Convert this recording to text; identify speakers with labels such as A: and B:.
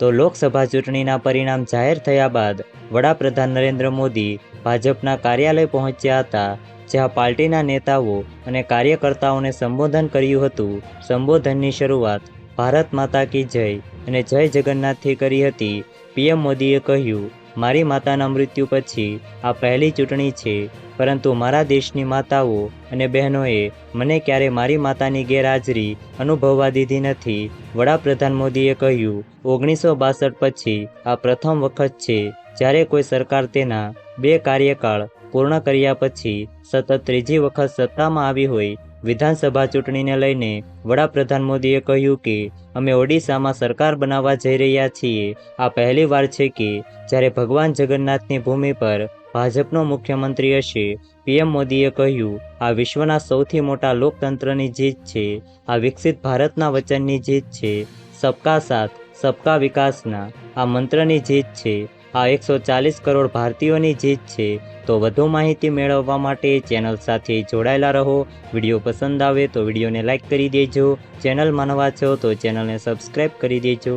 A: તો લોકસભા ચૂંટણીના પરિણામ જાહેર થયા બાદ વડાપ્રધાન નરેન્દ્ર મોદી ભાજપના કાર્યાલય પહોંચ્યા હતા, જ્યાં પાર્ટીના નેતાઓ અને કાર્યકર્તાઓને સંબોધન કર્યું હતું. સંબોધનની શરૂઆત ભારત માતા કી જય અને જય જગન્નાથથી કરી હતી. પીએમ મોદીએ કહ્યું મારી માતાના મૃત્યુ પછી આ પહેલી ચૂંટણી છે, પરંતુ મારા દેશની માતાઓ અને બહેનોએ મને ક્યારે મારી માતાની ગેરહાજરી અનુભવવા દીધી નથી. વડાપ્રધાન મોદીએ કહ્યું, ઓગણીસો બાસઠ પછી આ પ્રથમ વખત છે, જ્યારે કોઈ સરકાર તેના બે કાર્યકાળ પૂર્ણ કર્યા પછી સતત ત્રીજી વખત સત્તામાં આવી હોય વિધાનસભા ચૂંટણીને લઈને વડાપ્રધાન મોદીએ કહ્યું કે, અમે ઓડિશામાં સરકાર બનાવવા જઈ રહ્યા છીએ. આ પહેલીવાર છે કે, જ્યારે ભગવાન જગન્નાથની ભૂમિ પર ભાજપનો મુખ્યમંત્રી હશે, પીએમ મોદીએ કહ્યું, આ વિશ્વના સૌથી મોટા લોકતંત્રની જીત છે. આ વિકસિત ભારતના વચનની જીત છે. સબકા સાથ, સબકા વિકાસના, આ મંત્રની જીત છે. આ એકસો ચાલીસ કરોડ ભારતીયોની જીત છે. તો વધુ માહિતી મેળવવા માટે ચેનલ સાથે જોડાયેલા રહો. વીડિયો પસંદ આવે તો વિડીયોને લાઇક કરી દેજો. ચેનલમાં નવા છો તો ચેનલને સબસ્ક્રાઈબ કરી દેજો.